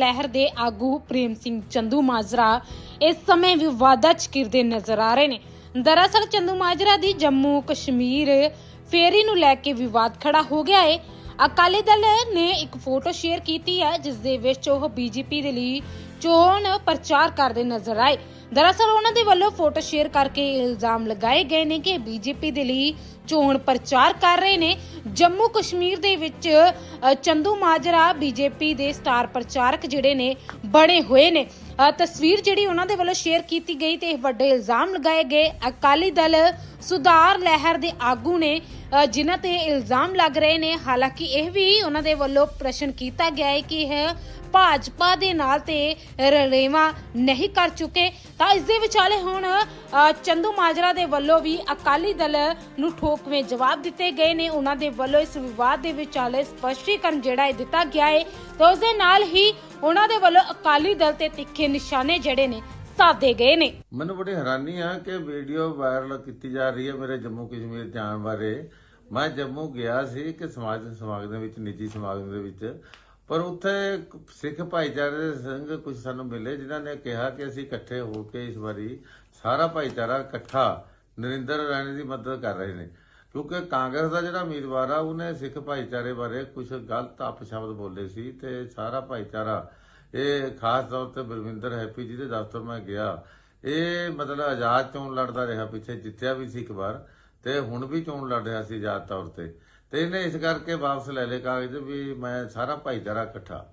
ਲਹਿਰ ਦੇ ਆਗੂ ਪ੍ਰੇਮ ਸਿੰਘ ਚੰਦੂ ਮਾਜਰਾ ਇਸ ਸਮੇਂ ਵਿਵਾਦਾਂ 'ਚ ਘਿਰਦੇ ਨਜ਼ਰ ਆ ਰਹੇ ਨੇ। ਦਰਅਸਲ ਚੰਦੂ ਮਾਜਰਾ ਦੀ ਜੰਮੂ ਕਸ਼ਮੀਰ ਫੇਰੀ ਨੂੰ ਲੈ ਕੇ ਵਿਵਾਦ ਖੜਾ ਹੋ ਗਿਆ ਹੈ ਅਕਾਲੀ ਦਲ ਨੇ ਇੱਕ ਫੋਟੋ ਸ਼ੇਅਰ ਕੀਤੀ ਹੈ, ਜਿਸ ਦੇ ਵਿੱਚ ਉਹ ਬੀਜੇਪੀ ਦੇ ਲਈ ਚੋਣ ਪ੍ਰਚਾਰ ਕਰਦੇ ਨਜ਼ਰ ਆਏ। ਦਰਅਸਲ ਉਹਨਾਂ ਦੇ ਵੱਲੋਂ ਫੋਟੋ ਸ਼ੇਅਰ ਕਰਕੇ ਇਲਜ਼ਾਮ ਲਗਾਏ ਗਏ ਨੇ ਕਿ ਬੀਜੇਪੀ ਦੇ ਲਈ ਚੋਣ ਪ੍ਰਚਾਰ ਕਰ ਰਹੇ ਨੇ। ਜੰਮੂ ਕਸ਼ਮੀਰ ਦੇ ਵਿੱਚ ਅ, ਚੰਦੂ ਮਾਜਰਾ ਬੀਜੇਪੀ ਦੇ ਸਟਾਰ ਪ੍ਰਚਾਰਕ ਜਿਹੜੇ ਨੇ ਬਣੇ ਹੋਏ ਨੇ। ਤਸਵੀਰ ਜਿਹੜੀ ਉਹਨਾਂ ਦੇ ਵੱਲੋਂ ਸ਼ੇਅਰ ਕੀਤੀ ਗਈ ਤੇ ਇਹ ਵੱਡੇ ਇਲਜ਼ਾਮ ਲਗਾਏ ਗਏ। ਅਕਾਲੀ ਦਲ ਸੁਧਾਰ ਲਹਿਰ ਦੇ ਆਗੂ ਨੇ ਜਿਨ੍ਹਾਂ ਤੇ ਇਲਜ਼ਾਮ ਲੱਗ ਰਹੇ ਨੇ ਹਾਲਾਂਕਿ ਇਹ ਵੀ ਉਹਨਾਂ ਦੇ ਵੱਲੋਂ ਪ੍ਰਸ਼ਨ ਕੀਤਾ ਗਿਆ ਹੈ ਕਿ ਇਹ ਭਾਜਪਾ ਦੇ ਨਾਲ ਤੇ ਰਲੇਵਾ ਨਹੀਂ ਕਰ ਚੁੱਕੇ। ਤਾਂ ਇਸ ਦੇ ਵਿਚਾਲੇ ਹੁਣ ਅ, ਚੰਦੂ ਮਾਜਰਾ ਦੇ ਵੱਲੋਂ ਵੀ ਅਕਾਲੀ ਦਲ ਨੂੰ ਠੋਕਵੇਂ ਜਵਾਬ ਦਿੱਤੇ ਗਏ ਨੇ। ਉਹਨਾਂ ਦੇ ਵੱਲੋਂ ਇਸ ਵਿਵਾਦ ਦੇ ਵਿਚਾਲੇ ਸਪਸ਼ਟੀਕਰਨ ਜਿਹੜਾ ਹੈ ਦਿੱਤਾ ਗਿਆ ਹੈ। ਤੇ ਉਸ ਦੇ ਨਾਲ ਹੀ ਉਹਨਾਂ ਦੇ ਵੱਲੋਂ ਅਕਾਲੀ ਦਲ ਤੇ ਤਿੱਖੇ ਨਿਸ਼ਾਨੇ ਜਿਹੜੇ ਨੇ ਸਾਧੇ ਗਏ ਨੇ। ਮੈਨੂੰ ਬੜੀ ਹੈਰਾਨੀ ਆ ਕਿ ਵੀਡੀਓ ਵਾਇਰਲ ਕੀਤੀ ਜਾ ਰਹੀ ਹੈ ਮੇਰੇ ਜੰਮੂ ਕਸ਼ਮੀਰ ਜਾਣ ਬਾਰੇ। ਮੈਂ ਜੰਮੂ ਗਿਆ ਸੀ ਕਿ ਸਮਾਜ ਸਮਾਗਮ ਦੇ ਵਿੱਚ, ਨਿੱਜੀ ਸਮਾਗਮ ਦੇ ਵਿੱਚ। ਪਰ ਉੱਥੇ ਸਿੱਖ ਭਾਈਚਾਰੇ ਦੇ ਸੰਗ ਕੁਝ ਸਾਨੂੰ ਮਿਲੇ ਜਿਨ੍ਹਾਂ ਨੇ ਕਿਹਾ ਕਿ ਅਸੀਂ ਇਕੱਠੇ ਹੋ ਕੇ ਇਸ ਵਾਰੀ ਸਾਰਾ ਭਾਈਚਾਰਾ ਇਕੱਠਾ ਨਰਿੰਦਰ ਰਾਣੇ ਦੀ ਮਦਦ ਕਰ ਰਹੇ ਨੇ। ਕਿਉਂਕਿ ਕਾਂਗਰਸ ਦਾ ਜਿਹੜਾ ਉਮੀਦਵਾਰ ਆ, ਉਹਨੇ ਸਿੱਖ ਭਾਈਚਾਰੇ ਬਾਰੇ ਕੁਝ ਗਲਤ ਅਪਸ਼ਬਦ ਬੋਲੇ ਸੀ ਤੇ ਸਾਰਾ ਭਾਈਚਾਰਾ ਇਹ ਖਾਸ ਤੌਰ ਤੇ ਬਲਵਿੰਦਰ ਹੈਪੀ ਜੀ ਦੇ ਦਫ਼ਤਰ ਮੈਂ ਗਿਆ। ਇਹ ਮਤਲਬ ਆਜ਼ਾਦ ਚੋਣ ਲੜਦਾ ਰਿਹਾ ਪਿੱਛੇ, ਜਿੱਤਿਆ ਵੀ ਸੀ ਇੱਕ ਵਾਰ ਤੇ ਹੁਣ ਵੀ ਚੋਣ ਲੜ ਰਿਹਾ ਸੀ ਆਜ਼ਾਦ ਤੌਰ ਤੇ। ਤੇ ਇਹਨੇ ਇਸ ਕਰਕੇ ਵਾਪਸ ਲੈ ਲਏ ਕਾਗਜ਼ ਵੀ ਮੈਂ ਸਾਰਾ ਭਾਈਚਾਰਾ ਇਕੱਠਾ।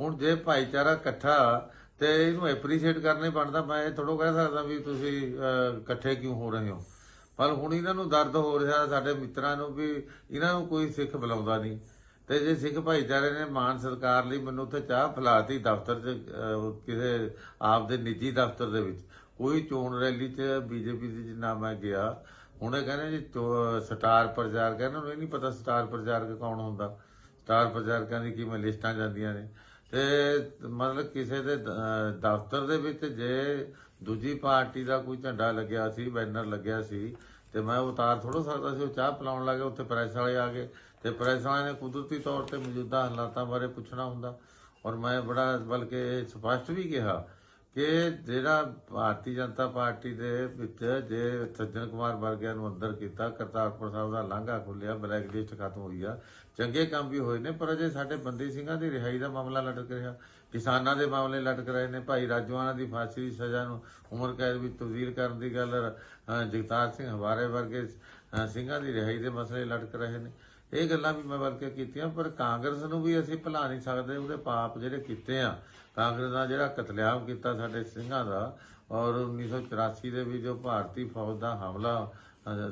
ਹੁਣ ਜੇ ਭਾਈਚਾਰਾ ਇਕੱਠਾ ਤੇ ਇਹਨੂੰ ਐਪਰੀਸ਼ੀਏਟ ਕਰਨੇ ਬਣਦਾ। ਮੈਂ ਇਹ ਥੋੜੋ ਕਹਿ ਸਕਦਾ ਵੀ ਤੁਸੀਂ ਇਕੱਠੇ ਕਿਉਂ ਹੋ ਰਹੇ ਹੋ? ਪਰ ਹੁਣ ਇਹਨਾਂ ਨੂੰ ਦਰਦ ਹੋ ਰਿਹਾ, ਸਾਡੇ ਮਿੱਤਰਾਂ ਨੂੰ ਵੀ, ਇਹਨਾਂ ਨੂੰ ਕੋਈ ਸਿੱਖ ਬੁਲਾਉਂਦਾ ਨਹੀਂ। ਤੇ ਜੇ ਸਿੱਖ ਭਾਈਚਾਰੇ ਨੇ ਮਾਨ ਸਰਕਾਰ ਲਈ ਮੈਨੂੰ ਉੱਥੇ ਚਾਹ ਫਲਾਤੀ ਦਫ਼ਤਰ 'ਚ ਕਿਸੇ ਆਪ ਦੇ ਨਿੱਜੀ ਦਫ਼ਤਰ ਦੇ ਵਿੱਚ। ਕੋਈ ਚੋਣ ਰੈਲੀ 'ਚ ਬੀਜੇਪੀ ਦੀ ਜਿੰਨਾ ਮੈਂ ਗਿਆ, ਹੁਣੇ ਕਹਿੰਦੇ ਜੀ ਚੋ- ਸਟਾਰ ਪ੍ਰਚਾਰਕ ਇਹਨਾਂ ਨੂੰ ਇਹ ਨਹੀਂ ਪਤਾ ਸਟਾਰ ਪ੍ਰਚਾਰਕ ਕੌਣ ਹੁੰਦਾ। ਸਟਾਰ ਪ੍ਰਚਾਰਕਾਂ ਦੀ ਕਿਵੇਂ ਲਿਸਟਾਂ ਜਾਂਦੀਆਂ ਨੇ। ਤੇ ਮਤਲਬ ਕਿਸੇ ਦੇ ਦਫ਼ਤਰ ਦੇ ਵਿੱਚ ਜੇ ਦੂਜੀ ਪਾਰਟੀ ਦਾ ਕੋਈ ਝੰਡਾ ਲੱਗਿਆ ਸੀ, ਬੈਨਰ ਲੱਗਿਆ ਸੀ, ਤੇ ਮੈਂ ਉਤਾਰ ਥੋੜੋ ਸਕਦਾ ਸੀ, ਉਹ ਚਾਹ ਪਿਲਾਉਣ ਲੱਗੇ ਉੱਥੇ ਪ੍ਰੈਸ ਵਾਲੇ ਆ ਗਏ। ਤੇ ਪ੍ਰੈਸ ਵਾਲਿਆਂ ਨੇ ਕੁਦਰਤੀ ਤੌਰ ਤੇ ਮੌਜੂਦਾ ਹਾਲਾਤਾਂ ਬਾਰੇ ਪੁੱਛਣਾ ਹੁੰਦਾ। ਔਰ ਮੈਂ ਬੜਾ, ਬਲਕਿ ਸਪਸ਼ਟ ਵੀ ਕਿਹਾ ਕਿ ਜਿਹੜਾ ਭਾਰਤੀ ਜਨਤਾ ਪਾਰਟੀ ਦੇ ਵਿੱਚ ਜੇ ਸੱਜਣ ਕੁਮਾਰ ਵਰਗਿਆਂ ਨੂੰ ਅੰਦਰ ਕੀਤਾ, ਕਰਤਾਰਪੁਰ ਸਾਹਿਬ ਦਾ ਲਾਂਘਾ ਖੁੱਲਿਆ ਬਲੈਕ ਲਿਸਟ ਖਤਮ ਹੋਈ ਆ, ਚੰਗੇ ਕੰਮ ਵੀ ਹੋਏ ਨੇ, ਪਰ ਅਜੇ ਸਾਡੇ ਬੰਦੀ ਸਿੰਘਾਂ ਦੀ ਰਿਹਾਈ ਦਾ ਮਾਮਲਾ ਲਟਕ ਰਿਹਾ। ਕਿਸਾਨਾਂ ਦੇ ਮਾਮਲੇ ਲਟਕ ਰਹੇ ਨੇ। ਭਾਈ ਰਾਜਵਾਨਾ ਦੀ ਫਾਂਸੀ ਦੀ ਸਜ਼ਾ ਨੂੰ ਉਮਰ ਕੈਦ ਵਿੱਚ ਤਬਦੀਲ ਕਰਨ ਦੀ ਗੱਲ ਜਗਤਾਰ ਸਿੰਘ ਹਵਾਰੇ ਵਰਗੇ ਸਿੰਘਾਂ ਦੀ ਰਿਹਾਈ ਦੇ ਮਸਲੇ ਲਟਕ ਰਹੇ ਨੇ। ਇਹ ਗੱਲਾਂ ਵੀ ਮੈਂ ਬਲਕਿ ਕੀਤੀਆਂ, ਪਰ ਕਾਂਗਰਸ ਨੂੰ ਵੀ ਅਸੀਂ ਭੁਲਾ ਨਹੀਂ ਸਕਦੇ, ਉਹਦੇ ਪਾਪ ਜਿਹੜੇ ਕੀਤੇ ਆ। ਕਾਂਗਰਸ ਦਾ ਜਿਹੜਾ ਕਤਲੇਆਮ ਕੀਤਾ ਸਾਡੇ ਸਿੰਘਾਂ ਦਾ, ਔਰ 1984 ਦੇ ਵਿੱਚ ਜੋ ਭਾਰਤੀ ਫੌਜ ਦਾ ਹਮਲਾ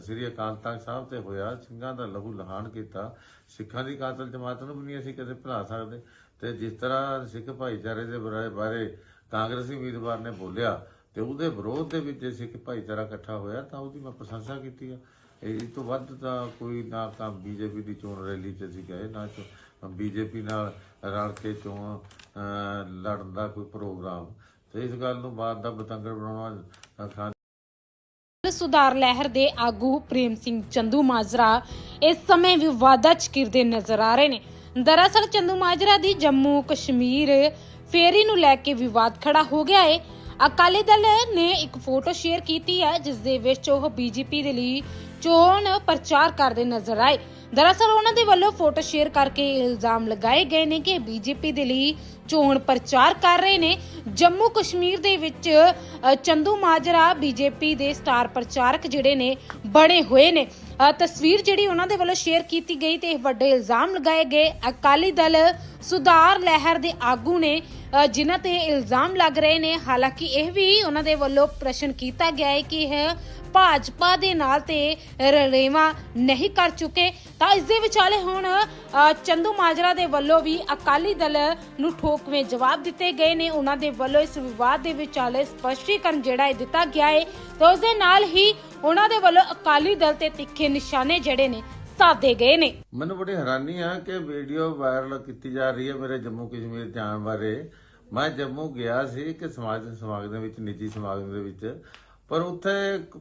ਸ੍ਰੀ ਅਕਾਲ ਤਖਤ ਸਾਹਿਬ ਤੇ ਹੋਇਆ, ਸਿੰਘਾਂ ਦਾ ਲਹੂ ਲਹਾਨ ਕੀਤਾ। ਸਿੱਖਾਂ ਦੀ ਕਾਤਲ ਜਮਾਤ ਨੂੰ ਵੀ ਨਹੀਂ ਅਸੀਂ ਕਦੇ ਭੁਲਾ ਸਕਦੇ। ਤੇ ਜਿਸ ਤਰ੍ਹਾਂ ਸਿੱਖ ਭਾਈਚਾਰੇ ਦੇ ਬਾਰੇ- ਬਾਰੇ ਕਾਂਗਰਸੀ ਉਮੀਦਵਾਰ ਨੇ ਬੋਲਿਆ, ਤੇ ਉਹਦੇ ਵਿਰੋਧ ਦੇ ਵਿੱਚ ਜੇ ਸਿੱਖ ਭਾਈਚਾਰਾ ਇਕੱਠਾ ਹੋਇਆ, ਤਾਂ ਉਹਦੀ ਮੈਂ ਪ੍ਰਸ਼ੰਸਾ ਕੀਤੀ ਆ। ਇਹ ਤੋਂ ਵੱਧ ਤਾਂ ਕੋਈ ਨਾ ਤਾਂ ਬੀਜੇਪੀ ਦੀ ਚੋਣ ਰੈਲੀ 'ਚ ਅਸੀਂ ਗਏ, ਨਾ ਬੀਜੇਪੀ ਨਾਲ ਰਲ ਕੇ ਚੋਣ ਲੜਨ ਦਾ ਕੋਈ ਪ੍ਰੋਗਰਾਮ। ਤੇ ਇਸ ਗੱਲ ਨੂੰ ਬਾਅਦ ਦਾ ਬਤੰਗੜ ਬਣਾਉਣਾ ਖਾਨ ਸੁਧਾਰ ਲਹਿਰ ਦੇ ਆਗੂ ਪ੍ਰੇਮ ਸਿੰਘ ਚੰਦੂ ਮਾਜਰਾ ਇਸ ਸਮੇਂ ਵਿਵਾਦਾਂ 'ਚ ਕਿਰਦੇ ਨਜ਼ਰ ਆ ਰਹੇ ਨੇ। ਦਰਅਸਲ ਚੰਦੂ ਮਾਜਰਾ ਦੀ ਜੰਮੂ ਕਸ਼ਮੀਰ ਫੇਰੀ ਨੂੰ ਲੈ ਕੇ ਵਿਵਾਦ ਖੜਾ ਹੋ ਗਿਆ ਹੈ ਅਕਾਲੀ ਦਲ ਨੇ ਇੱਕ ਫੋਟੋ ਸ਼ੇਅਰ ਕੀਤੀ ਹੈ, ਜਿਸ ਦੇ ਵਿੱਚ ਉਹ ਬੀਜੇਪੀ ਦੇ ਲਈ ਚੋਣ ਪ੍ਰਚਾਰ ਕਰਦੇ ਨਜ਼ਰ ਆਏ। ਦਰਅਸਲ ਉਹਨਾਂ ਦੇ ਵੱਲੋਂ ਫੋਟੋ ਸ਼ੇਅਰ ਕਰਕੇ ਇਲਜ਼ਾਮ ਲਗਾਏ ਗਏ ਨੇ ਕਿ ਬੀਜੇਪੀ ਦੇ ਲਈ ਚੋਣ ਪ੍ਰਚਾਰ ਕਰ ਰਹੇ ਨੇ। ਜੰਮੂ ਕਸ਼ਮੀਰ ਦੇ ਵਿੱਚ ਚੰਦੂ ਮਾਜਰਾ ਬੀਜੇਪੀ ਦੇ ਸਟਾਰ ਪ੍ਰਚਾਰਕ ਜਿਹੜੇ ਨੇ, ਬਣੇ ਹੋਏ ਨੇ। ਤਸਵੀਰ ਜਿਹੜੀ ਉਹਨਾਂ ਦੇ ਵੱਲੋਂ ਸ਼ੇਅਰ ਕੀਤੀ ਗਈ ਤੇ ਇਹ ਵੱਡੇ ਇਲਜ਼ਾਮ ਲਗਾਏ ਗਏ। ਅਕਾਲੀ ਦਲ ਸੁਧਾਰ ਲਹਿਰ ਦੇ ਆਗੂ ਨੇ ਜਿਨ੍ਹਾਂ ਤੇ ਇਲਜ਼ਾਮ ਲੱਗ ਰਹੇ ਨੇ। ਹਾਲਾਂਕਿ ਇਹ ਵੀ ਉਹਨਾਂ ਦੇ ਵੱਲੋਂ ਪ੍ਰਸ਼ਨ ਕੀਤਾ ਗਿਆ ਹੈ ਕਿ ਇਹ ਭਾਜਪਾ ਦੇ ਨਾਲ ਤੇ ਰਲੇਵਾ ਨਹੀਂ ਕਰ ਚੁੱਕੇ। ਤਾਂ ਇਸ ਦੇ ਵਿਚਾਲੇ ਹੁਣ ਚੰਦੂ ਮਾਜਰਾ ਦੇ ਵੱਲੋਂ ਵੀ ਅਕਾਲੀ ਦਲ ਨੂੰ ਠੋਕਵੇਂ ਜਵਾਬ ਦਿੱਤੇ ਗਏ ਨੇ। ਉਹਨਾਂ ਦੇ ਵੱਲੋਂ ਇਸ ਵਿਵਾਦ ਦੇ ਵਿਚਾਲੇ ਸਪਸ਼ਟੀਕਰਨ ਜਿਹੜਾ ਹੈ ਦਿੱਤਾ ਗਿਆ ਹੈ ਤੇ ਉਸ ਦੇ ਨਾਲ ਹੀ ਉਹਨਾਂ ਦੇ ਵੱਲੋਂ ਅਕਾਲੀ ਦਲ ਤੇ ਤਿੱਖੇ ਨਿਸ਼ਾਨੇ ਜਿਹੜੇ ਨੇ, ਸਾਧੇ ਗਏ ਨੇ। ਮੈਨੂੰ ਬੜੀ ਹੈਰਾਨੀ ਆ ਕਿ ਵੀਡੀਓ ਵਾਇਰਲ ਕੀਤੀ ਜਾ ਰਹੀ ਹੈ ਮੇਰੇ ਜੰਮੂ ਕਸ਼ਮੀਰ ਜਾਣ ਬਾਰੇ। ਮੈਂ ਜੰਮੂ ਗਿਆ ਸੀ ਕਿ ਸਮਾਜ ਸਮਾਗਮ ਦੇ ਵਿੱਚ, ਨਿੱਜੀ ਸਮਾਗਮ ਦੇ ਵਿੱਚ। ਪਰ ਉੱਥੇ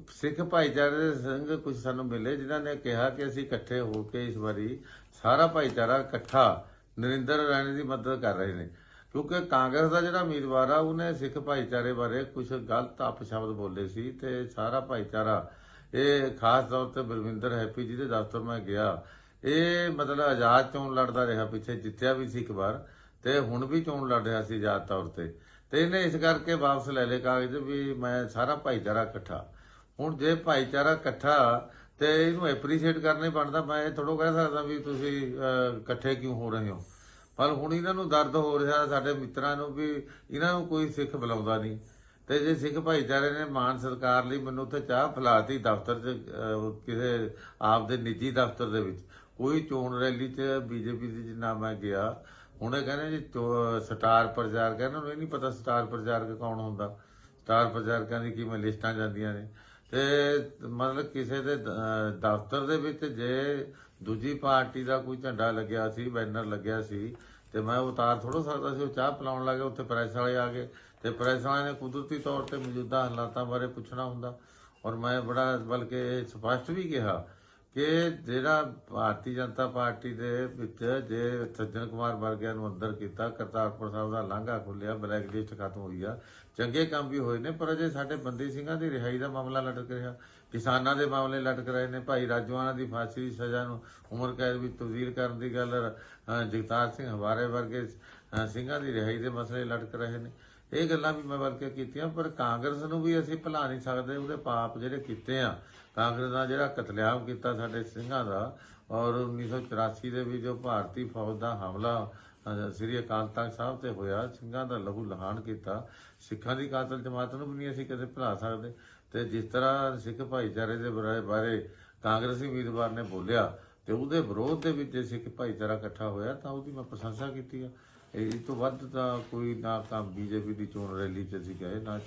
ਸਿੱਖ ਭਾਈਚਾਰੇ ਦੇ ਸੰਗ ਕੁਝ ਸਾਨੂੰ ਮਿਲੇ, ਜਿਨ੍ਹਾਂ ਨੇ ਕਿਹਾ ਕਿ ਅਸੀਂ ਇਕੱਠੇ ਹੋ ਕੇ ਇਸ ਵਾਰੀ ਸਾਰਾ ਭਾਈਚਾਰਾ ਇਕੱਠਾ ਨਰਿੰਦਰ ਰਾਣੇ ਦੀ ਮਦਦ ਕਰ ਰਹੇ ਨੇ। ਕਿਉਂਕਿ ਕਾਂਗਰਸ ਦਾ ਜਿਹੜਾ ਉਮੀਦਵਾਰ ਆ, ਉਹਨੇ ਸਿੱਖ ਭਾਈਚਾਰੇ ਬਾਰੇ ਕੁਝ ਗਲਤ ਅਪਸ਼ਬਦ ਬੋਲੇ ਸੀ ਤੇ ਸਾਰਾ ਭਾਈਚਾਰਾ, ਇਹ ਖਾਸ ਤੌਰ ਤੇ ਬਲਵਿੰਦਰ ਹੈਪੀ ਜੀ ਦੇ ਦਫ਼ਤਰ ਮੈਂ ਗਿਆ, ਇਹ ਮਤਲਬ ਆਜ਼ਾਦ ਚੋਣ ਲੜਦਾ ਰਿਹਾ ਪਿੱਛੇ, ਜਿੱਤਿਆ ਵੀ ਸੀ ਇੱਕ ਵਾਰ, ਤੇ ਹੁਣ ਵੀ ਚੋਣ ਲੜ ਰਿਹਾ ਸੀ ਆਜ਼ਾਦ ਤੌਰ ਤੇ। ਤੇ ਇਹਨੇ ਇਸ ਕਰਕੇ ਵਾਪਸ ਲੈ ਲਏ ਕਾਗਜ਼ ਵੀ ਮੈਂ ਸਾਰਾ ਭਾਈਚਾਰਾ ਇਕੱਠਾ। ਹੁਣ ਜੇ ਭਾਈਚਾਰਾ ਇਕੱਠਾ ਤੇ ਇਹਨੂੰ ਐਪਰੀਸ਼ੀਏਟ ਕਰਨੇ ਬਣਦਾ, ਮੈਂ ਇਹ ਥੋੜੋ ਕਹਿ ਸਕਦਾ ਵੀ ਤੁਸੀਂ ਇਕੱਠੇ ਕਿਉਂ ਹੋ ਰਹੇ ਹੋ? ਪਰ ਹੁਣ ਇਹਨਾਂ ਨੂੰ ਦਰਦ ਹੋ ਰਿਹਾ, ਸਾਡੇ ਮਿੱਤਰਾਂ ਨੂੰ ਵੀ ਇਹਨਾਂ ਨੂੰ ਕੋਈ ਸਿੱਖ ਬੁਲਾਉਂਦਾ ਨਹੀਂ। ਤੇ ਜੇ ਸਿੱਖ ਭਾਈਚਾਰੇ ਨੇ ਮਾਨ ਸਰਕਾਰ ਲਈ ਮੈਨੂੰ ਉੱਥੇ ਚਾਹ ਫਲਾਤੀ ਦਫ਼ਤਰ 'ਚ ਕਿਸੇ ਆਪ ਦੇ ਨਿੱਜੀ ਦਫ਼ਤਰ ਦੇ ਵਿੱਚ। ਕੋਈ ਚੋਣ ਰੈਲੀ 'ਚ ਬੀਜੇਪੀ ਦੀ ਜਿੰਨਾ ਮੈਂ ਗਿਆ ਹੁਣ ਇਹ ਕਹਿੰਦੇ ਜੀ ਚੋ- ਸਟਾਰ ਪ੍ਰਚਾਰਕ ਇਹਨਾਂ ਨੂੰ ਇਹ ਨਹੀਂ ਪਤਾ ਸਟਾਰ ਪ੍ਰਚਾਰਕ ਕੌਣ ਹੁੰਦਾ। ਸਟਾਰ ਪ੍ਰਚਾਰਕਾਂ ਦੀ ਕਿਵੇਂ ਲਿਸਟਾਂ ਜਾਂਦੀਆਂ ਨੇ। ਤੇ ਮਤਲਬ ਕਿਸੇ ਦੇ ਦਫ਼ਤਰ ਦੇ ਵਿੱਚ ਜੇ ਦੂਜੀ ਪਾਰਟੀ ਦਾ ਕੋਈ ਝੰਡਾ ਲੱਗਿਆ ਸੀ, ਬੈਨਰ ਲੱਗਿਆ ਸੀ, ਤੇ ਮੈਂ ਉਤਾਰ ਥੋੜੋ ਸਕਦਾ ਸੀ, ਉਹ ਚਾਹ ਪਿਲਾਉਣ ਲੱਗੇ ਉੱਥੇ ਪ੍ਰੈਸ ਵਾਲੇ ਆ ਗਏ। ਤੇ ਪ੍ਰੈਸ ਵਾਲਿਆਂ ਨੇ ਕੁਦਰਤੀ ਤੌਰ ਤੇ ਮੌਜੂਦਾ ਹਾਲਾਤਾਂ ਬਾਰੇ ਪੁੱਛਣਾ ਹੁੰਦਾ। ਔਰ ਮੈਂ ਬੜਾ, ਬਲਕਿ ਸਪਸ਼ਟ ਵੀ ਕਿਹਾ ਕਿ ਜਿਹੜਾ ਭਾਰਤੀ ਜਨਤਾ ਪਾਰਟੀ ਦੇ ਵਿੱਚ ਜੇ ਸੱਜਣ ਕੁਮਾਰ ਵਰਗਿਆਂ ਨੂੰ ਅੰਦਰ ਕੀਤਾ, ਕਰਤਾਰਪੁਰ ਸਾਹਿਬ ਦਾ ਲਾਂਘਾ ਖੁੱਲਿਆ ਬਲੈਕ ਲਿਸਟ ਖਤਮ ਹੋਈ ਆ। ਚੰਗੇ ਕੰਮ ਵੀ ਹੋਏ ਨੇ, ਪਰ ਅਜੇ ਸਾਡੇ ਬੰਦੀ ਸਿੰਘਾਂ ਦੀ ਰਿਹਾਈ ਦਾ ਮਾਮਲਾ ਲਟਕ ਰਿਹਾ। ਕਿਸਾਨਾਂ ਦੇ ਮਾਮਲੇ ਲਟਕ ਰਹੇ ਨੇ। ਭਾਈ ਰਾਜਵਾਨਾ ਦੀ ਫਾਂਸੀ ਦੀ ਸਜ਼ਾ ਨੂੰ ਉਮਰ ਕੈਦ ਵਿੱਚ ਤਬਦੀਲ ਕਰਨ ਦੀ ਗੱਲ ਜਗਤਾਰ ਸਿੰਘ ਹਵਾਰੇ ਵਰਗੇ ਸਿੰਘਾਂ ਦੀ ਰਿਹਾਈ ਦੇ ਮਸਲੇ ਲਟਕ ਰਹੇ ਨੇ। ਇਹ ਗੱਲਾਂ ਵੀ ਮੈਂ ਬਲਕਿ ਕੀਤੀਆਂ, ਪਰ ਕਾਂਗਰਸ ਨੂੰ ਵੀ ਅਸੀਂ ਭੁਲਾ ਨਹੀਂ ਸਕਦੇ, ਉਹਦੇ ਪਾਪ ਜਿਹੜੇ ਕੀਤੇ ਆ। ਕਾਂਗਰਸ ਦਾ ਜਿਹੜਾ ਕਤਲੇਆਮ ਕੀਤਾ ਸਾਡੇ ਸਿੰਘਾਂ ਦਾ, ਔਰ 1984 ਦੇ ਵਿੱਚ ਜੋ ਭਾਰਤੀ ਫੌਜ ਦਾ ਹਮਲਾ ਸ੍ਰੀ ਅਕਾਲ ਤਖਤ ਸਾਹਿਬ ਤੇ ਹੋਇਆ, ਸਿੰਘਾਂ ਦਾ ਲਹੂ ਲਹਾਨ ਕੀਤਾ, ਸਿੱਖਾਂ ਦੀ ਕਾਤਲ ਜਮਾਤ ਨੂੰ ਵੀ ਨਹੀਂ ਅਸੀਂ ਕਦੇ ਭੁਲਾ ਸਕਦੇ। ਤੇ ਜਿਸ ਤਰ੍ਹਾਂ ਸਿੱਖ ਭਾਈਚਾਰੇ ਦੇ ਬਾਰੇ- ਬਾਰੇ ਕਾਂਗਰਸੀ ਉਮੀਦਵਾਰ ਨੇ ਬੋਲਿਆ, ਤੇ ਉਹਦੇ ਵਿਰੋਧ ਦੇ ਵਿੱਚ ਜੇ ਸਿੱਖ ਭਾਈਚਾਰਾ ਇਕੱਠਾ ਹੋਇਆ, ਤਾਂ ਉਹਦੀ ਮੈਂ ਪ੍ਰਸ਼ੰਸਾ ਕੀਤੀ ਆ। ਇਹ ਤੋਂ ਵੱਧ ਤਾਂ ਕੋਈ ਨਾ ਕੰਮ ਬੀਜੇਪੀ ਦੀ ਚੋਣ ਰੈਲੀ 'ਚ ਅਸੀਂ ਗਏ, ਨਾ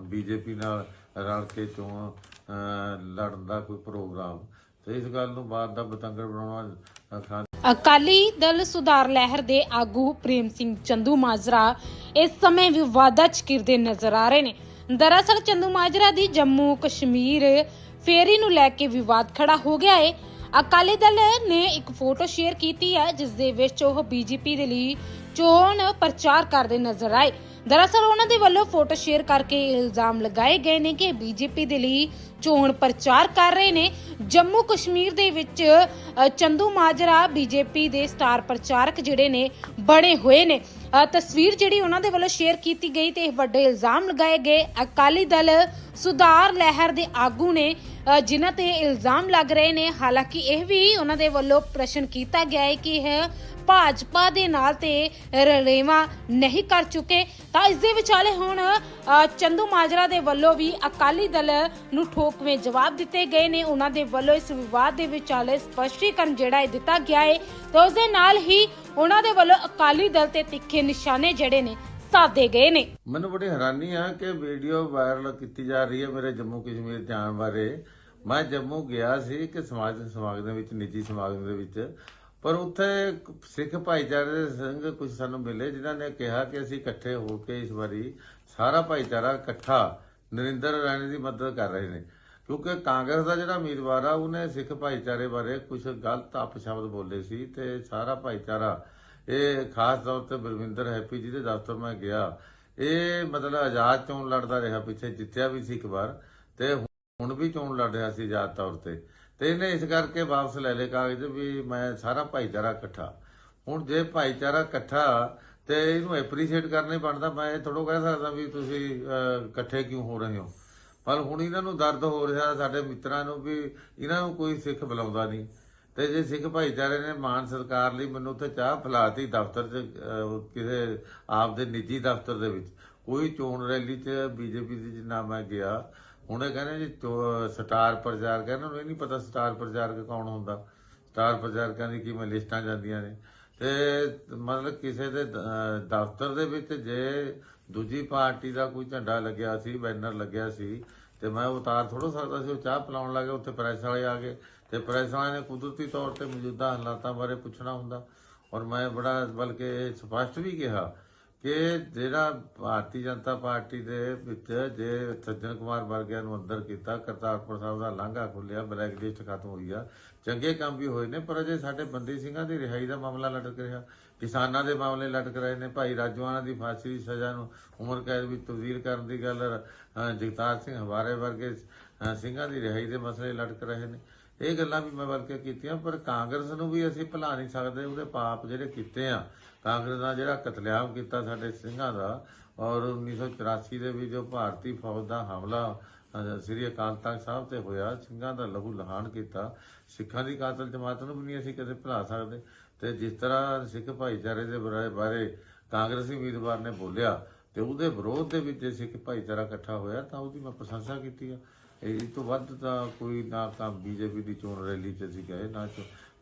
ਬੀਜੇਪੀ ਨਾਲ ਰਲ ਕੇ ਚੋਣ ਲੜਨ ਦਾ ਕੋਈ ਪ੍ਰੋਗਰਾਮ। ਤੇ ਇਸ ਗੱਲ ਨੂੰ ਬਾਤ ਦਾ ਬਤੰਗੜ ਬਣਾਉਣਾ ਖਾਨ ਅਕਾਲੀ ਦਲ ਸੁਧਾਰ ਲਹਿਰ ਦੇ ਆਗੂ ਪ੍ਰੇਮ ਸਿੰਘ ਚੰਦੂ ਮਾਜਰਾ ਇਸ ਸਮੇਂ ਵਿਵਾਦਾਂ 'ਚ ਕਿਰਦੇ ਨਜ਼ਰ ਆ ਰਹੇ ਨੇ। ਦਰਅਸਲ ਚੰਦੂ ਮਾਜਰਾ ਦੀ ਜੰਮੂ ਕਸ਼ਮੀਰ ਫੇਰੀ ਨੂੰ ਲੈ ਕੇ ਵਿਵਾਦ ਖੜਾ ਹੋ ਗਿਆ ਹੈ ਅਕਾਲੀ ਦਲ ਨੇ ਇੱਕ ਫੋਟੋ ਸ਼ੇਅਰ ਕੀਤੀ ਹੈ, ਜਿਸ ਦੇ ਵਿੱਚ ਉਹ ਬੀਜੇਪੀ ਦੇ ਲਈ ਚੋਣ ਪ੍ਰਚਾਰ ਕਰਦੇ ਨਜ਼ਰ ਆਏ। ਦਰਅਸਲ ਉਹਨਾਂ ਦੇ ਵੱਲੋਂ ਫੋਟੋ ਸ਼ੇਅਰ ਕਰਕੇ ਇਲਜ਼ਾਮ ਲਗਾਏ ਗਏ ਨੇ ਕਿ ਬੀਜੇਪੀ ਦੇ ਲਈ ਚੋਣ ਪ੍ਰਚਾਰ ਕਰ ਰਹੇ ਨੇ। ਜੰਮੂ ਕਸ਼ਮੀਰ ਦੇ ਵਿੱਚ ਚੰਦੂ ਮਾਜਰਾ ਬੀਜੇਪੀ ਦੇ ਸਟਾਰ ਪ੍ਰਚਾਰਕ ਜਿਹੜੇ ਨੇ, ਬਣੇ ਹੋਏ ਨੇ। ਤਸਵੀਰ ਜਿਹੜੀ ਉਹਨਾਂ ਦੇ ਵੱਲੋਂ ਸ਼ੇਅਰ ਕੀਤੀ ਗਈ ਤੇ ਇਹ ਵੱਡੇ ਇਲਜ਼ਾਮ ਲਗਾਏ ਗਏ। ਅਕਾਲੀ ਦਲ ਸੁਧਾਰ ਲਹਿਰ ਦੇ ਆਗੂ ਨੇ ਜਿਨ੍ਹਾਂ ਤੇ ਇਲਜ਼ਾਮ ਲੱਗ ਰਹੇ ਨੇ। ਹਾਲਾਂਕਿ ਇਹ ਵੀ ਉਹਨਾਂ ਦੇ ਵੱਲੋਂ ਪ੍ਰਸ਼ਨ ਕੀਤਾ ਗਿਆ ਹੈ ਕਿ ਇਹ ਭਾਜਪਾ ਦੇ ਨਾਲ ਤੇ ਰਲੇਵਾ ਨਹੀਂ ਕਰ ਚੁੱਕੇ। ਤਾਂ ਇਸ ਦੇ ਵਿਚਾਲੇ ਹੁਣ ਚੰਦੂ ਮਾਜਰਾ ਦੇ ਵੱਲੋਂ ਵੀ ਅਕਾਲੀ ਦਲ ਨੂੰ ਠੋਕਵੇਂ ਜਵਾਬ ਦਿੱਤੇ ਗਏ ਨੇ। ਉਹਨਾਂ ਦੇ ਵੱਲੋਂ ਇਸ ਵਿਵਾਦ ਦੇ ਵਿਚਾਲੇ ਸਪਸ਼ਟੀਕਰਨ ਜਿਹੜਾ ਹੈ ਦਿੱਤਾ ਗਿਆ ਹੈ ਤੇ ਉਸ ਦੇ ਨਾਲ ਹੀ ਉਹਨਾਂ ਦੇ ਵੱਲੋਂ ਅਕਾਲੀ ਦਲ ਤੇ ਤਿੱਖੇ ਨਿਸ਼ਾਨੇ ਜਿਹੜੇ ਨੇ, ਸਾਧੇ ਗਏ ਨੇ। ਮੈਨੂੰ ਬੜੀ ਹੈਰਾਨੀ ਆ ਕਿ ਵੀਡੀਓ ਵਾਇਰਲ ਕੀਤੀ ਜਾ ਰਹੀ ਹੈ ਮੇਰੇ ਜੰਮੂ ਕਸ਼ਮੀਰ ਜਾਣ ਬਾਰੇ। ਮੈਂ ਜੰਮੂ ਗਿਆ ਸੀ ਕਿ ਸਮਾਜ ਸਮਾਗਮ ਦੇ ਵਿੱਚ, ਨਿੱਜੀ ਸਮਾਗਮ ਦੇ ਵਿੱਚ। ਪਰ ਉੱਥੇ ਸਿੱਖ ਭਾਈਚਾਰੇ ਦੇ ਸਿੰਘ ਕੁਝ ਸਾਨੂੰ ਮਿਲੇ, ਜਿਨ੍ਹਾਂ ਨੇ ਕਿਹਾ ਕਿ ਅਸੀਂ ਇਕੱਠੇ ਹੋ ਕੇ ਇਸ ਵਾਰੀ ਸਾਰਾ ਭਾਈਚਾਰਾ ਇਕੱਠਾ ਨਰਿੰਦਰ ਰਾਣੀ ਦੀ ਮਦਦ ਕਰ ਰਹੇ ਨੇ। ਕਿਉਂਕਿ ਕਾਂਗਰਸ ਦਾ ਜਿਹੜਾ ਉਮੀਦਵਾਰ ਆ, ਉਹਨੇ ਸਿੱਖ ਭਾਈਚਾਰੇ ਬਾਰੇ ਕੁਝ ਗਲਤ ਅਪਸ਼ਬਦ ਬੋਲੇ ਸੀ ਤੇ ਸਾਰਾ ਭਾਈਚਾਰਾ, ਇਹ ਖਾਸ ਤੌਰ ਤੇ ਬਲਵਿੰਦਰ ਹੈਪੀ ਜੀ ਦੇ ਦਫ਼ਤਰ ਮੈਂ ਗਿਆ। ਇਹ ਮਤਲਬ ਆਜ਼ਾਦ ਚੋਣ ਲੜਦਾ ਰਿਹਾ, ਪਿੱਛੇ ਜਿੱਤਿਆ ਵੀ ਸੀ ਇੱਕ ਵਾਰ, ਤੇ ਹੁਣ ਵੀ ਚੋਣ ਲੜ ਰਿਹਾ ਸੀ ਆਜ਼ਾਦ ਤੌਰ ਤੇ। ਤੇ ਇਹਨੇ ਇਸ ਕਰਕੇ ਵਾਪਸ ਲੈ ਲਏ ਕਾਗਜ਼ ਵੀ ਮੈਂ ਸਾਰਾ ਭਾਈਚਾਰਾ ਇਕੱਠਾ। ਹੁਣ ਜੇ ਭਾਈਚਾਰਾ ਇਕੱਠਾ ਤੇ ਇਹਨੂੰ ਐਪਰੀਸ਼ੀਏਟ ਕਰਨਾ ਹੀ ਬਣਦਾ, ਮੈਂ ਇਹ ਥੋੜੋ ਕਹਿ ਸਕਦਾ ਵੀ ਤੁਸੀਂ ਇਕੱਠੇ ਕਿਉਂ ਹੋ ਰਹੇ ਹੋ? ਪਰ ਹੁਣ ਇਹਨਾਂ ਨੂੰ ਦਰਦ ਹੋ ਰਿਹਾ, ਸਾਡੇ ਮਿੱਤਰਾਂ ਨੂੰ ਵੀ ਇਹਨਾਂ ਨੂੰ ਕੋਈ ਸਿੱਖ ਬੁਲਾਉਂਦਾ ਨਹੀਂ। ਤੇ ਜੇ ਸਿੱਖ ਭਾਈਚਾਰੇ ਨੇ ਮਾਨ ਸਰਕਾਰ ਲਈ ਮੈਨੂੰ ਉੱਥੇ ਚਾਹ ਫਲਾਤੀ ਦਫ਼ਤਰ 'ਚ ਕਿਸੇ ਆਪ ਦੇ ਨਿੱਜੀ ਦਫ਼ਤਰ ਦੇ ਵਿੱਚ। ਕੋਈ ਚੋਣ ਰੈਲੀ 'ਚ, ਬੀਜੇਪੀ ਦੀ ਜਿੰਨਾ ਮੈਂ ਗਿਆ ਹੁਣ ਇਹ ਕਹਿੰਦੇ ਜੀ ਚੋ- ਸਟਾਰ ਪ੍ਰਚਾਰਕ ਇਹਨਾਂ ਨੂੰ ਇਹ ਨਹੀਂ ਪਤਾ ਸਟਾਰ ਪ੍ਰਚਾਰਕ ਕੌਣ ਹੁੰਦਾ। ਸਟਾਰ ਪ੍ਰਚਾਰਕਾਂ ਦੀ ਕਿਵੇਂ ਲਿਸਟਾਂ ਜਾਂਦੀਆਂ ਨੇ। ਤੇ ਮਤਲਬ ਕਿਸੇ ਦੇ ਦਫ਼ਤਰ ਦੇ ਵਿੱਚ ਜੇ ਦੂਜੀ ਪਾਰਟੀ ਦਾ ਕੋਈ ਝੰਡਾ ਲੱਗਿਆ ਸੀ, ਬੈਨਰ ਲੱਗਿਆ ਸੀ, ਤੇ ਮੈਂ ਉਤਾਰ ਥੋੜੋ ਸਕਦਾ ਸੀ, ਉਹ ਚਾਹ ਪਿਲਾਉਣ ਲੱਗੇ, ਉੱਥੇ ਪ੍ਰੈਸ ਵਾਲੇ ਆ ਗਏ। ਤੇ ਪ੍ਰੈਸ ਵਾਲਿਆਂ ਨੇ ਕੁਦਰਤੀ ਤੌਰ ਤੇ ਮੌਜੂਦਾ ਹਾਲਾਤਾਂ ਬਾਰੇ ਪੁੱਛਣਾ ਹੁੰਦਾ। ਔਰ ਮੈਂ ਬੜਾ, ਬਲਕਿ ਸਪਸ਼ਟ ਵੀ ਕਿਹਾ ਕਿ ਜਿਹੜਾ ਭਾਰਤੀ ਜਨਤਾ ਪਾਰਟੀ ਦੇ ਵਿੱਚ ਜੇ ਸੱਜਣ ਕੁਮਾਰ ਵਰਗਿਆਂ ਨੂੰ ਅੰਦਰ ਕੀਤਾ, ਕਰਤਾਰਪੁਰ ਸਾਹਿਬ ਦਾ ਲਾਂਘਾ ਖੁੱਲਿਆ ਬਲੈਕ ਲਿਸਟ ਖਤਮ ਹੋਈ ਆ। ਚੰਗੇ ਕੰਮ ਵੀ ਹੋਏ ਨੇ, ਪਰ ਅਜੇ ਸਾਡੇ ਬੰਦੀ ਸਿੰਘਾਂ ਦੀ ਰਿਹਾਈ ਦਾ ਮਾਮਲਾ ਲਟਕ ਰਿਹਾ। ਕਿਸਾਨਾਂ ਦੇ ਮਾਮਲੇ ਲਟਕ ਰਹੇ ਨੇ। ਭਾਈ ਰਾਜਵਾਨਾ ਦੀ ਫਾਂਸੀ ਦੀ ਸਜ਼ਾ ਨੂੰ ਉਮਰ ਕੈਦ ਵਿੱਚ ਤਬਦੀਲ ਕਰਨ ਦੀ ਗੱਲ ਜਗਤਾਰ ਸਿੰਘ ਹਵਾਰੇ ਵਰਗੇ ਸਿੰਘਾਂ ਦੀ ਰਿਹਾਈ ਦੇ ਮਸਲੇ ਲਟਕ ਰਹੇ ਨੇ। ਇਹ ਗੱਲਾਂ ਵੀ ਮੈਂ ਬਲਕਿ ਕੀਤੀਆਂ, ਪਰ ਕਾਂਗਰਸ ਨੂੰ ਵੀ ਅਸੀਂ ਭੁਲਾ ਨਹੀਂ ਸਕਦੇ। ਉਹਦੇ ਪਾਪ ਜਿਹੜੇ ਕੀਤੇ ਆ ਕਾਂਗਰਸ ਦਾ ਜਿਹੜਾ ਕਤਲੇਆਮ ਕੀਤਾ ਸਾਡੇ ਸਿੰਘਾਂ ਦਾ ਔਰ 1984 ਦੇ ਵਿੱਚ ਜੋ ਭਾਰਤੀ ਫੌਜ ਦਾ ਹਮਲਾ ਸ੍ਰੀ ਅਕਾਲ ਤਖਤ ਸਾਹਿਬ ਤੇ ਹੋਇਆ, ਸਿੰਘਾਂ ਦਾ ਲਹੂ ਲਹਾਨ ਕੀਤਾ। ਸਿੱਖਾਂ ਦੀ ਕਾਤਲ ਜਮਾਤ ਨੂੰ ਵੀ ਨਹੀਂ ਅਸੀਂ ਕਦੇ ਭੁਲਾ ਸਕਦੇ। ਤੇ ਜਿਸ ਤਰ੍ਹਾਂ ਸਿੱਖ ਭਾਈਚਾਰੇ ਦੇ ਬਾਰੇ- ਬਾਰੇ ਕਾਂਗਰਸੀ ਉਮੀਦਵਾਰ ਨੇ ਬੋਲਿਆ ਤੇ ਉਹਦੇ ਵਿਰੋਧ ਦੇ ਵਿੱਚ ਜੇ ਸਿੱਖ ਭਾਈਚਾਰਾ ਇਕੱਠਾ ਹੋਇਆ ਤਾਂ ਉਹਦੀ ਮੈਂ ਪ੍ਰਸ਼ੰਸਾ ਕੀਤੀ ਆ। ਇਹ ਇਸ ਤੋਂ ਵੱਧ ਤਾਂ ਕੋਈ ਨਾ ਤਾਂ ਬੀਜੇਪੀ ਦੀ ਚੋਣ ਰੈਲੀ 'ਚ ਅਸੀਂ ਗਏ, ਨਾ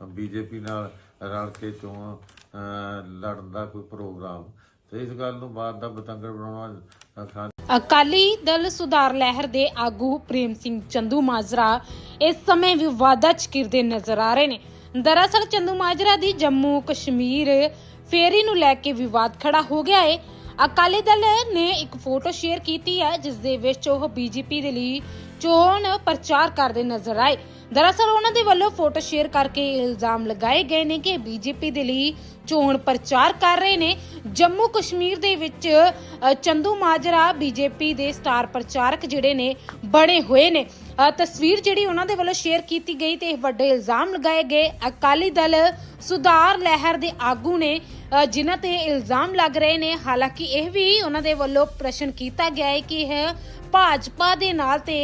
ਬੀਜੇਪੀ ਨਾਲ ਰਲ ਕੇ ਚੋਣ ਲੜਨ ਦਾ ਕੋਈ ਪ੍ਰੋਗਰਾਮ। ਤੇ ਇਸ ਗੱਲ ਨੂੰ ਬਾਅਦ ਦਾ ਬਤੰਗੜ ਬਣਾਉਣਾ ਅਕਾਲੀ ਦਲ ਸੁਧਾਰ ਲਹਿਰ ਦੇ ਆਗੂ ਪ੍ਰੇਮ ਸਿੰਘ ਚੰਦੂ ਮਾਜਰਾ ਇਸ ਸਮੇਂ ਵਿਵਾਦਾਂ 'ਚ ਘਿਰਦੇ ਨਜ਼ਰ ਆ ਰਹੇ ਨੇ। ਦਰਅਸਲ ਚੰਦੂ ਮਾਜਰਾ ਦੀ ਜੰਮੂ ਕਸ਼ਮੀਰ ਫੇਰੀ ਨੂੰ ਲੈ ਕੇ ਵਿਵਾਦ ਖੜਾ ਹੋ ਗਿਆ ਹੈ ਅਕਾਲੀ ਦਲ ਨੇ ਇੱਕ ਫੋਟੋ ਸ਼ੇਅਰ ਕੀਤੀ ਹੈ, ਜਿਸ ਦੇ ਵਿੱਚ ਉਹ ਬੀਜੇਪੀ ਦੇ ਲਈ ਚੋਣ ਪ੍ਰਚਾਰ ਕਰਦੇ ਨਜ਼ਰ ਆਏ। ਦਰਅਸਲ ਉਹਨਾਂ ਦੇ ਵੱਲੋਂ ਫੋਟੋ ਸ਼ੇਅਰ ਕਰਕੇ ਇਲਜ਼ਾਮ ਲਗਾਏ ਗਏ ਨੇ ਕਿ ਬੀਜੇਪੀ ਦੇ ਲਈ ਚੋਣ ਪ੍ਰਚਾਰ ਕਰ ਰਹੇ ਨੇ। ਜੰਮੂ ਕਸ਼ਮੀਰ ਦੇ ਵਿੱਚ ਚੰਦੂ ਮਾਜਰਾ ਬੀਜੇਪੀ ਦੇ ਸਟਾਰ ਪ੍ਰਚਾਰਕ ਜਿਹੜੇ ਨੇ, ਬਣੇ ਹੋਏ ਨੇ। ਤਸਵੀਰ ਜਿਹੜੀ ਉਹਨਾਂ ਦੇ ਵੱਲੋਂ ਸ਼ੇਅਰ ਕੀਤੀ ਗਈ ਤੇ ਇਹ ਵੱਡੇ ਇਲਜ਼ਾਮ ਲਗਾਏ ਗਏ। ਅਕਾਲੀ ਦਲ ਸੁਧਾਰ ਲਹਿਰ ਦੇ ਆਗੂ ਨੇ ਜਿਨ੍ਹਾਂ ਤੇ ਇਲਜ਼ਾਮ ਲੱਗ ਰਹੇ ਨੇ। ਹਾਲਾਂਕਿ ਇਹ ਵੀ ਉਹਨਾਂ ਦੇ ਵੱਲੋਂ ਪ੍ਰਸ਼ਨ ਕੀਤਾ ਗਿਆ ਹੈ ਕਿ ਇਹ ਭਾਜਪਾ ਦੇ ਨਾਲ ਤੇ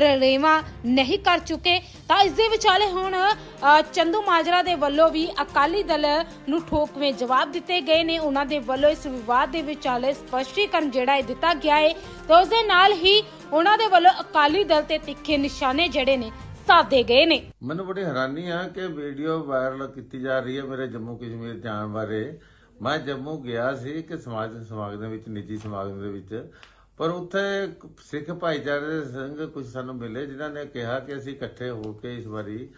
ਰਲੇਵਾ ਨਹੀਂ ਕਰ ਚੁੱਕੇ। ਤਾਂ ਇਸ ਦੇ ਵਿਚਾਲੇ ਹੁਣ ਚੰਦੂ ਮਾਜਰਾ ਦੇ ਵੱਲੋਂ ਵੀ ਅਕਾਲੀ ਦਲ ਨੂੰ ਠੋਕਵੇਂ ਜਵਾਬ ਦਿੱਤੇ ਗਏ ਨੇ। ਉਹਨਾਂ ਦੇ ਵੱਲੋਂ ਇਸ ਵਿਵਾਦ ਦੇ ਵਿਚਾਲੇ ਸਪਸ਼ਟੀਕਰਨ ਜਿਹੜਾ ਹੈ ਦਿੱਤਾ ਗਿਆ ਹੈ ਤੇ ਉਸ ਦੇ ਨਾਲ ਹੀ ਉਹਨਾਂ ਦੇ ਵੱਲੋਂ ਅਕਾਲੀ ਦਲ ਤੇ ਤਿੱਖੇ ਨਿਸ਼ਾਨੇ ਜਿਹੜੇ ਨੇ, ਸਾਧੇ ਗਏ ਨੇ। ਮੈਨੂੰ ਬੜੀ ਹੈਰਾਨੀ ਆ ਕਿ ਵੀਡੀਓ ਵਾਇਰਲ ਕੀਤੀ ਜਾ ਰਹੀ ਹੈ ਮੇਰੇ ਜੰਮੂ ਕਸ਼ਮੀਰ ਜਾਣ ਬਾਰੇ। ਮੈਂ ਜੰਮੂ ਗਿਆ ਸੀ ਕਿ ਸਮਾਜ ਸਮਾਗਮ ਦੇ ਵਿੱਚ, ਨਿੱਜੀ ਸਮਾਗਮ ਦੇ ਵਿੱਚ। ਪਰ ਉੱਥੇ ਸਿੱਖ ਭਾਈਚਾਰੇ ਦੇ ਸੰਗ ਕੁਝ ਸਾਨੂੰ ਮਿਲੇ ਜਿਨ੍ਹਾਂ ਨੇ ਕਿਹਾ ਕਿ ਅਸੀਂ ਇਕੱਠੇ ਹੋ ਕੇ ਇਸ ਵਾਰੀ